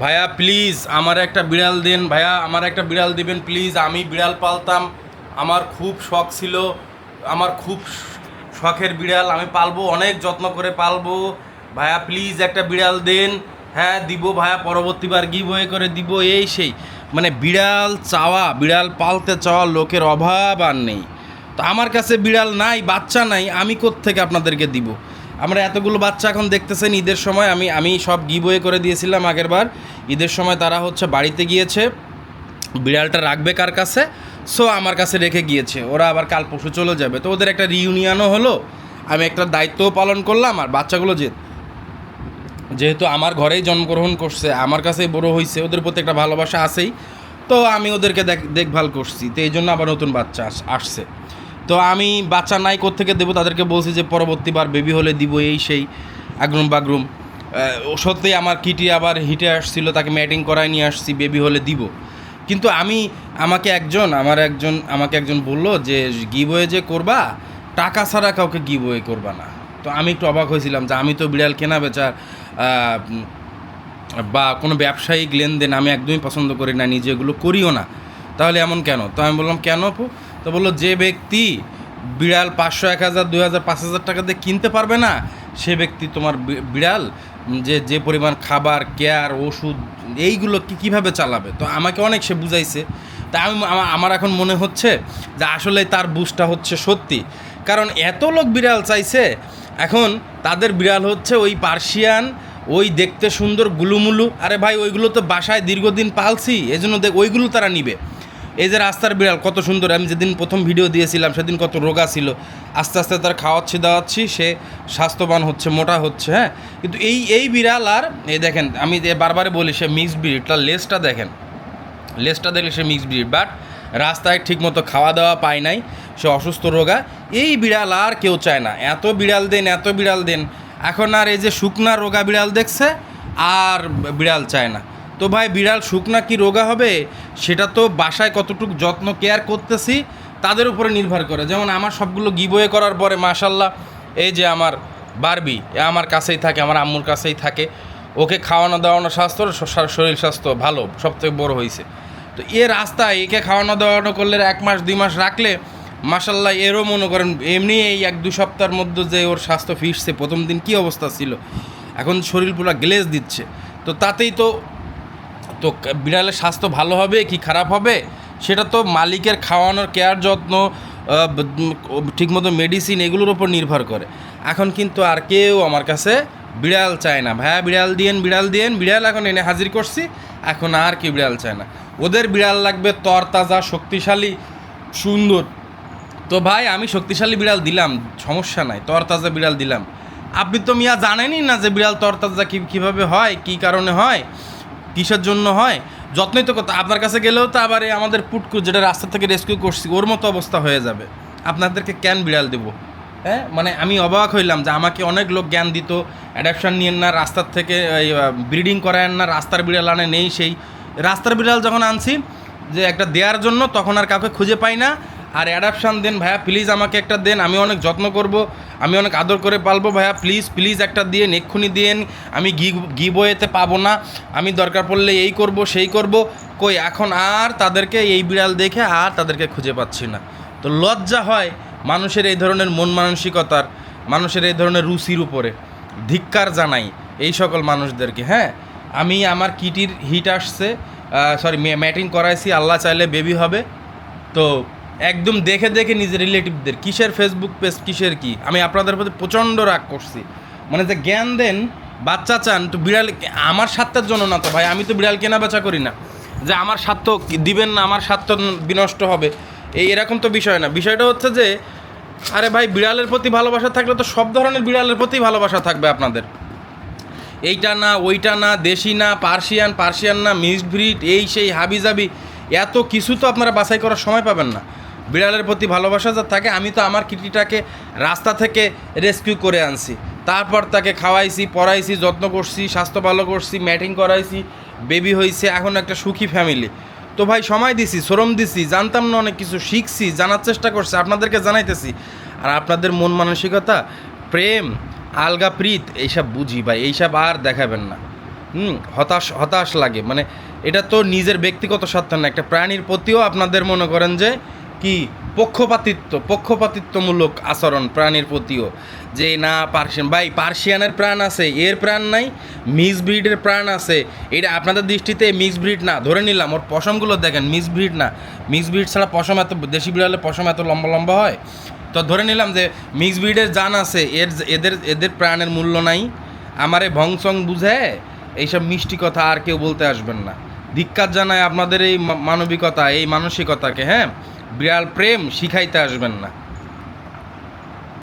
ভাইয়া প্লিজ আমার একটা বিড়াল দেন। ভাইয়া, আমার একটা বিড়াল দিবেন প্লিজ আমি বিড়াল পালতাম। আমার খুব শখ ছিল, আমার খুব শখের বিড়াল, আমি পালবো, অনেক যত্ন করে পালবো। ভাইয়া প্লিজ একটা বিড়াল দেন। হ্যাঁ দিব, ভাইয়া, পরবর্তীবার গিভ হয়ে করে দিব, এই সেই। মানে বিড়াল চাওয়া, বিড়াল পালতে চাওয়া লোকের অভাব আর নেই। তো আমার কাছে বিড়াল নাই, বাচ্চা নাই, আমি থেকে আপনাদেরকে দিব? আমরা এতগুলো বাচ্চা এখন দেখতেছেন ঈদের সময়। আমি আমি সব গিবয়ে করে দিয়েছিলাম আগের বার ঈদের সময় তারা হচ্ছে বাড়িতে গিয়েছে। বিড়ালটা রাখবে কার কাছে? সো আমার কাছে রেখে গিয়েছে। ওরা আবার কাল পরশু চলে যাবে। তো ওদের একটা রিউনিয়নও হলো। আমি একটা দায়িত্বও পালন করলাম আর বাচ্চাগুলো যে, যেহেতু আমার ঘরেই জন্মগ্রহণ করছে, আমার কাছেই বড় হয়েছে ওদের প্রতি একটা ভালোবাসা আছেই। তো আমি ওদেরকে দেখ, দেখভাল করছি। তো এই জন্য আবার নতুন বাচ্চা আসছে। তো আমি বাচ্চা নাই থেকে দেবো? তাদেরকে বলছি যে পরবর্তীবার বেবি হলে দিব এই সেই আগরুম বাগরুম। সত্যি আমার কিটি আবার হিটে আসছিল তাকে ম্যাটিং করায় নিয়ে আসছি বেবি হলে দিব। কিন্তু আমি আমাকে একজন আমার একজন আমাকে একজন বলল যে গিবয়ে যে করবা টাকা ছাড়া কাউকে গিবয়ে করবা না। তো আমি একটু অবাক হয়েছিলাম যে আমি তো বিড়াল কেনা বেচা আহ, উম, বা কোনো ব্যবসায়িক লেনদেন আমি একদমই পছন্দ করি না নিজে এগুলো করিও না। তাহলে এমন কেন? তো আমি বললাম কেন তো বলল, যে ব্যক্তি বিড়াল পাঁচশো, এক হাজার, দুই হাজার, পাঁচ হাজার টাকা দিয়ে কিনতে পারবে না, সে ব্যক্তি তোমার বিড়াল যে যে পরিমাণ খাবার, কেয়ার, ওষুধ, এইগুলো কি, কীভাবে চালাবে? তো আমাকে অনেক সে বুঝাইছে। তা আমি আমার এখন মনে হচ্ছে যে আসলে তার বুঝটা হচ্ছে সত্যি। কারণ এত লোক বিড়াল চাইছে, এখন তাদের বিড়াল হচ্ছে ওই পার্সিয়ান, ওই দেখতে সুন্দর গুলুমুলু। আরে ভাই, ওইগুলো তো বাসায় দীর্ঘদিন পালছি এই জন্য দেখ ওইগুলো তারা নিবে। এই যে রাস্তার বিড়াল, কত সুন্দর। আমি যেদিন প্রথম ভিডিও দিয়েছিলাম, সেদিন কত রোগা ছিল। আস্তে আস্তে তার খাওয়াচ্ছি, দাওয়াচ্ছি, সে স্বাস্থ্যবান হচ্ছে, মোটা হচ্ছে হ্যাঁ? কিন্তু এই এই বিড়াল আর, এই দেখেন, আমি যে বারবারে বলি, সে মিক্সড ব্রিড তার লেজটা দেখেন। লেজটা দেখলে সে মিক্সড ব্রিড বাট রাস্তায় ঠিকমতো খাওয়া দাওয়া পায় নাই, সে অসুস্থ রোগা। এই বিড়াল আর কেউ চায় না। এত বিড়াল দেন, এত বিড়াল দেন। এখন আর এই যে শুকনা রোগা বিড়াল দেখছে, আর বিড়াল চায় না। তো ভাই বিড়াল শুকনা কি রোগা হবে? সেটা তো বাসায় কতটুকু যত্ন কেয়ার করতেছি, তাদের উপরে নির্ভর করে। যেমন আমার সবগুলো গিবয়ে করার পরে, মাশাল্লাহ, এই যে আমার বারবি এ আমার কাছেই থাকে, আমার আম্মুর কাছেই থাকে। ওকে খাওয়ানো দাওয়ানো স্বাস্থ্য শরীর স্বাস্থ্য ভালো সব থেকে বড় হয়েছে তো এ রাস্তায় একে খাওয়ানো দাওয়ানো করলে এক মাস, দুই মাস রাখলে মাসাল্লাহ এরও মনে করেন, এমনি এই এক দু সপ্তাহের মধ্যে যে ওর স্বাস্থ্য ফিরছে, প্রথম দিন কী অবস্থা ছিল? এখন শরীর পুরো গ্লেজ দিচ্ছে। তো তাতেই তো তো বিড়ালের স্বাস্থ্য ভালো হবে কি খারাপ হবে? সেটা তো মালিকের খাওয়ানোর কেয়ার যত্ন ঠিকমতো মেডিসিন এগুলোর ওপর নির্ভর করে। এখন কিন্তু আর কেউ আমার কাছে বিড়াল চায় না। ভাইয়া, বিড়াল দিয়েন বিড়াল দিয়েন, বিড়াল এখন এনে হাজির করছি। এখন আর কি বিড়াল চায় না। ওদের বিড়াল লাগবে তরতাজা, শক্তিশালী, সুন্দর। তো ভাই, আমি শক্তিশালী বিড়াল দিলাম, সমস্যা নাই, তরতাজা বিড়াল দিলাম। আপনি তো মিয়া জানেনই না যে বিড়াল তরতাজা কী কীভাবে হয়, কী কারণে হয়? কিসের জন্য হয়? যত্নই তো কথা। আপনার কাছে গেলেও তো আবার আমাদের পুটকু যেটা রাস্তা থেকে রেস্কিউ করছি, ওর মতো অবস্থা হয়ে যাবে। আপনাদেরকে কেন বিড়াল দেবো? হ্যাঁ? মানে আমি অবাক হইলাম যে আমাকে অনেক লোক জ্ঞান দিত অ্যাডাপশন নিয়েন না, রাস্তার থেকে ব্রিডিং করায়েন না, রাস্তার বিড়াল আনে, নেই সেই। রাস্তার বিড়াল যখন আনছি, যে একটা দেওয়ার জন্য, তখন আর কাউকে খুঁজে পাই না। আর অ্যাডাপশান দেন ভাইয়া প্লিজ আমাকে একটা দেন, আমি অনেক যত্ন করব, আমি অনেক আদর করে পালবো ভাইয়া প্লিজ প্লিজ একটা দিয়ে এক্ষুনি দিয়েন আমি গি গি বইয়েতে পাবো না, আমি দরকার পড়লে এই করব, সেই করব, কই, এখন আর তাদেরকে এই বিড়াল দেখে আর তাদেরকে খুঁজে পাচ্ছি না। তো লজ্জা হয় মানুষের এই ধরনের মন মানসিকতার, মানুষের এই ধরনের রুচির উপরে, ধিক্কার জানাই এই সকল মানুষদেরকে হ্যাঁ? আমি আমার কিটির হিট আসছে সরি ম্যাটিং করাইছি, আল্লাহ চাইলে বেবি হবে, তো একদম দেখে দেখে নিজের রিলেটিভদের কিসের ফেসবুক পেজ কিসের কি? আমি আপনাদের প্রতি প্রচণ্ড রাগ করছি। মানে যে জ্ঞান দেন, বাচ্চা চান, তো বিড়াল আমার স্বার্থের জন্য না তো ভাই, আমি তো বিড়াল কেনা বেচা করি না। যে আমার স্বার্থ দিবেন না, আমার স্বার্থ বিনষ্ট হবে। এই এরকম তো বিষয় না। বিষয়টা হচ্ছে যে, আরে ভাই, বিড়ালের প্রতি ভালোবাসা থাকলে তো সব ধরনের বিড়ালের প্রতি ভালোবাসা থাকবে আপনাদের। এইটা না, ওইটা না, দেশি না, পার্সিয়ান পার্সিয়ান না, মিক্সড ব্রিড, এই সেই হাবি জাবি এত কিছু তো আপনারা বাছাই করার সময় পাবেন না। বিড়ালের প্রতি ভালোবাসা যা থাকে, আমি তো আমার কিটিটাকে রাস্তা থেকে রেস্কিউ করে আনছি। তারপর তাকে খাওয়াইছি, পড়াইছি, যত্ন করছি, স্বাস্থ্য ভালো করছি ম্যাটিং করাইছি বেবি হয়েছে এখন একটা সুখী ফ্যামিলি তো ভাই, সময় দিছি, শ্রম দিছি, জানতাম না অনেক কিছু, শিখছি, জানার চেষ্টা করছি, আপনাদেরকে জানাইতেছি। আর আপনাদের মন মানসিকতা, প্রেম, আলগা প্রীত, এইসব বুঝি ভাই, এইসব আর দেখাবেন না। হুম, হতাশ হতাশ লাগে। মানে এটা তো নিজের ব্যক্তিগত স্বার্থ না, একটা প্রাণীর প্রতিও আপনাদের মনে করেন যে কি? পক্ষপাতিত্ব, পক্ষপাতিত্বমূলক আচরণ প্রাণীর প্রতিও। যে না, পার্সিয়ান ভাই, পার্সিয়ানের প্রাণ আছে, এর প্রাণ নাই মিক্স ব্রিডের প্রাণ আছে। এটা আপনাদের দৃষ্টিতে মিক্স ব্রিড না, ধরে নিলাম, ওর পশমগুলো দেখেন মিক্স ব্রিড না। মিক্স ব্রিড ছাড়া পশম এত দেশি বিড়ালে পশম এত লম্বা লম্বা হয়? তো ধরে নিলাম যে মিক্স ব্রিডের জান আছে, এর এদের এদের প্রাণের মূল্য নাই। আমারে ভংসং বুঝে, এইসব মিষ্টি কথা আর কেউ বলতে আসবেন না। ধিক্কার জানায় আপনাদের এই মানবিকতা, এই মানসিকতাকে হ্যাঁ? বিড়াল প্রেম শিখাইতে আসবেন না।